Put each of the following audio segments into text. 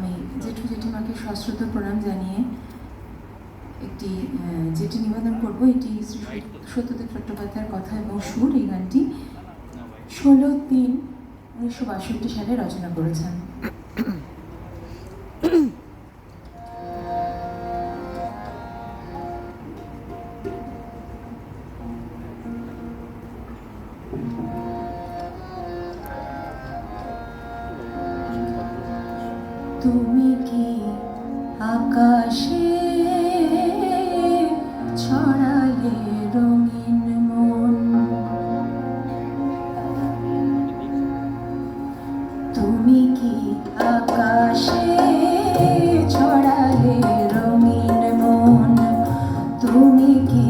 আমি জেঠু জেঠিমাকে সশ্রদ্ধ প্রণাম জানিয়ে একটি যেটি নিবেদন করব, এটি সত্যদেব চট্টোপাধ্যায়ের কথা এবং সুর, এই গানটি ষোলো তিন উনিশশো বাষট্টি সালে রচনা করেছেন। তুমি কি আকাশে ছড়ালে রঙিন মন? তুমি কি আকাশে ছড়ালে রঙিন মন? তুমি কি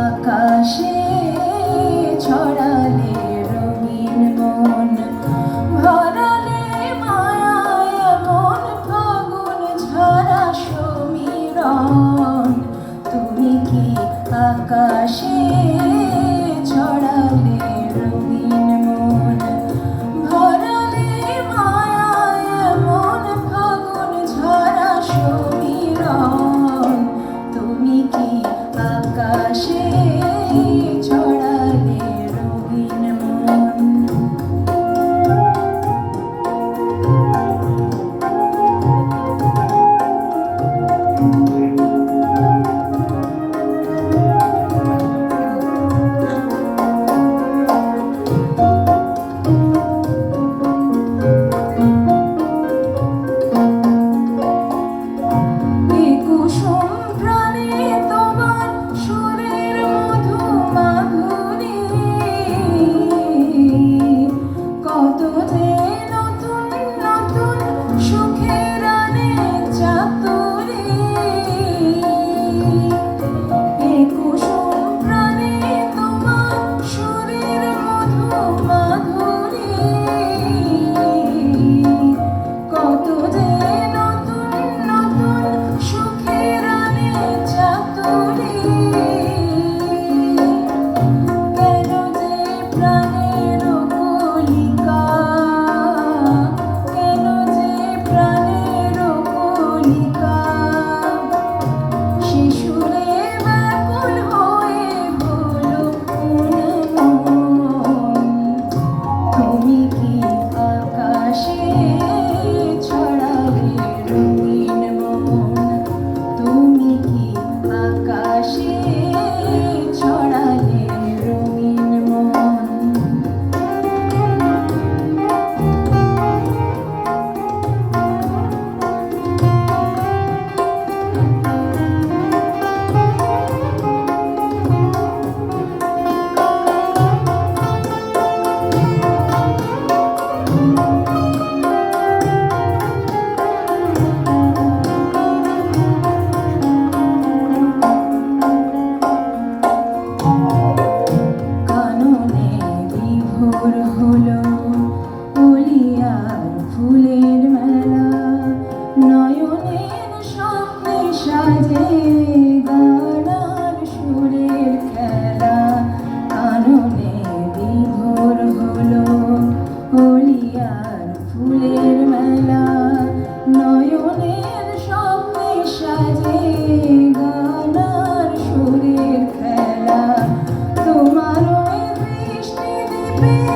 আকাশে আকাশে মাঝে গানার সুরের খেলা। আননে বিভোর হলো হলিয়ার ফুলের মেলা। নয়নের সঙ্গে সাজে গানার সুরের খেলা। তোমার দৃষ্টি দেবে